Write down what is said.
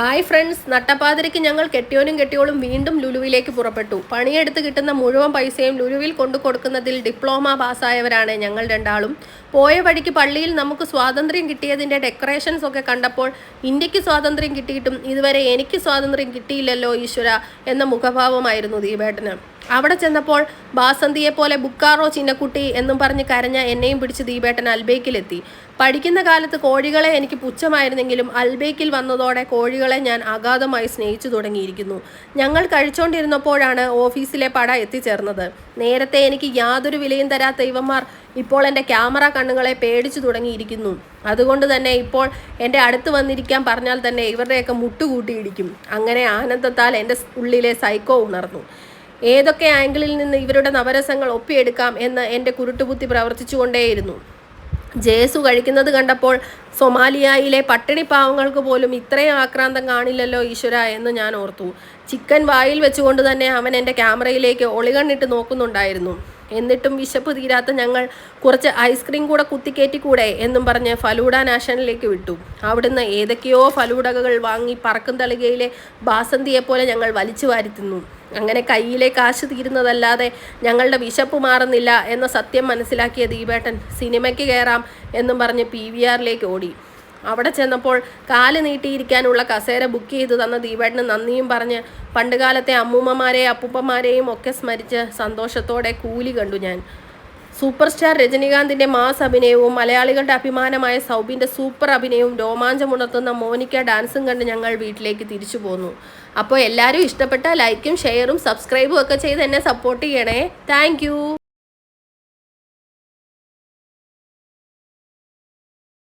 Hi friends നട്ടപ്പാതിരയ്ക്ക് ഞങ്ങൾ കെട്ടിയോനും കെട്ടിയോളും വീണ്ടും ലുലുവിലേക്ക് പുറപ്പെട്ടു. പണിയെടുത്ത് കിട്ടുന്ന മുഴുവൻ പൈസയും ലുലുവിൽ കൊണ്ടു കൊടുക്കുന്നതിൽ ഡിപ്ലോമ പാസ്സായവരാണ് ഞങ്ങൾ രണ്ടാളും. പോയ വഴിക്ക് പള്ളിയിൽ നമുക്ക് സ്വാതന്ത്ര്യം കിട്ടിയതിന്റെ ഡെക്കറേഷൻസ് ഒക്കെ കണ്ടപ്പോൾ ഇന്ത്യയ്ക്ക് സ്വാതന്ത്ര്യം കിട്ടിയിട്ടും ഇതുവരെ എനിക്ക് സ്വാതന്ത്ര്യം കിട്ടിയില്ലല്ലോ ഈശ്വര എന്ന മുഖഭാവമായിരുന്നു ദീപേട്ടന്. അവിടെ ചെന്നപ്പോൾ ബാസന്തിയെ പോലെ ബുക്കാറോ ചിന്നക്കുട്ടി എന്നും പറഞ്ഞ് കരഞ്ഞ എന്നെയും പിടിച്ച് ദീപേട്ടൻ അൽബേക്കിലെത്തി. പഠിക്കുന്ന കാലത്ത് കോഴികളെ എനിക്ക് പുച്ഛമായിരുന്നെങ്കിലും അൽബേക്കിൽ വന്നതോടെ കോഴികളെ ഞാൻ അഗാധമായി സ്നേഹിച്ചു തുടങ്ങിയിരിക്കുന്നു. ഞങ്ങൾ കഴിച്ചുകൊണ്ടിരുന്നപ്പോഴാണ് ഓഫീസിലെ പട എത്തിച്ചേർന്നത്. നേരത്തെ എനിക്ക് യാതൊരു വിലയും തരാത്ത ഇവന്മാർ ഇപ്പോൾ എന്റെ ക്യാമറ കണ്ണുകളെ പേടിച്ചു തുടങ്ങിയിരിക്കുന്നു. അതുകൊണ്ട് തന്നെ ഇപ്പോൾ എന്റെ അടുത്ത് വന്നിരിക്കാൻ പറഞ്ഞാൽ തന്നെ ഇവരുടെയൊക്കെ മുട്ടുകൂട്ടിയിടിക്കും അങ്ങനെ ആനന്ദത്താൽ എന്റെ ഉള്ളിലെ സൈക്കോ ഉണർന്നു. ഏതൊക്കെ ആംഗിളിൽ നിന്ന് ഇവരുടെ നവരസങ്ങൾ ഒപ്പിയെടുക്കാം എന്ന് എന്റെ കുരുട്ടുബുദ്ധി പ്രവർത്തിച്ചുകൊണ്ടേയിരുന്നു. ജേസു കഴിക്കുന്നത് കണ്ടപ്പോൾ സൊമാലിയയിലെ പട്ടിണി പാവങ്ങൾക്ക് പോലും ഇത്രയും ആക്രാന്തം കാണില്ലല്ലോ ഈശ്വര എന്ന് ഞാൻ ഓർത്തു. ചിക്കൻ വായിൽ വെച്ചുകൊണ്ട് തന്നെ അവൻ എന്റെ ക്യാമറയിലേക്ക് ഒളികണ്ണിട്ട് നോക്കുന്നുണ്ടായിരുന്നു. എന്നിട്ടും വിശപ്പ് തീരാത്ത ഞങ്ങൾ കുറച്ച് ഐസ്ക്രീം കൂടെ കുത്തിക്കയറ്റിക്കൂടെ എന്നും പറഞ്ഞ് ഫലൂഡ നാഷനിലേക്ക് വിട്ടു. അവിടുന്ന് ഏതൊക്കെയോ ഫലൂഡകൾ വാങ്ങി പറക്കും തളികയിലെ ബാസന്തിയെപ്പോലെ ഞങ്ങൾ വലിച്ചു വാരി തിന്നു. അങ്ങനെ കയ്യിലെ കാശ് തീരുന്നതല്ലാതെ ഞങ്ങളുടെ വിശപ്പ് മാറുന്നില്ല എന്ന സത്യം മനസ്സിലാക്കിയ ദീപേട്ടൻ സിനിമയ്ക്ക് കയറാം എന്നും പറഞ്ഞ് പി വി ആറിലേക്ക് ഓടി. അവിടെ ചെന്നപ്പോൾ കാൽ നീട്ടിയിരിക്കാനുള്ള കസേര ബുക്ക് ചെയ്തു തന്ന ദീപേട്ടന് നന്ദിയും പറഞ്ഞ് പണ്ടുകാലത്തെ അമ്മൂമ്മമാരെയും അപ്പൂപ്പന്മാരെയും ഒക്കെ സ്മരിച്ച് സന്തോഷത്തോടെ കൂലി കണ്ടു ഞാൻ. സൂപ്പർ സ്റ്റാർ രജനീകാന്തിന്റെ മാസ് അഭിനയവും മലയാളികളുടെ അഭിമാനമായ സൗബിന്റെ സൂപ്പർ അഭിനയവും രോമാഞ്ചമുണർത്തുന്ന മോനിക്ക ഡാൻസും കണ്ട് ഞങ്ങൾ വീട്ടിലേക്ക് തിരിച്ചു പോന്നു. അപ്പോൾ എല്ലാവരും ഇഷ്ടപ്പെട്ട ലൈക്കും ഷെയറും സബ്സ്ക്രൈബും ഒക്കെ ചെയ്ത് എന്നെ സപ്പോർട്ട് ചെയ്യണേ. താങ്ക്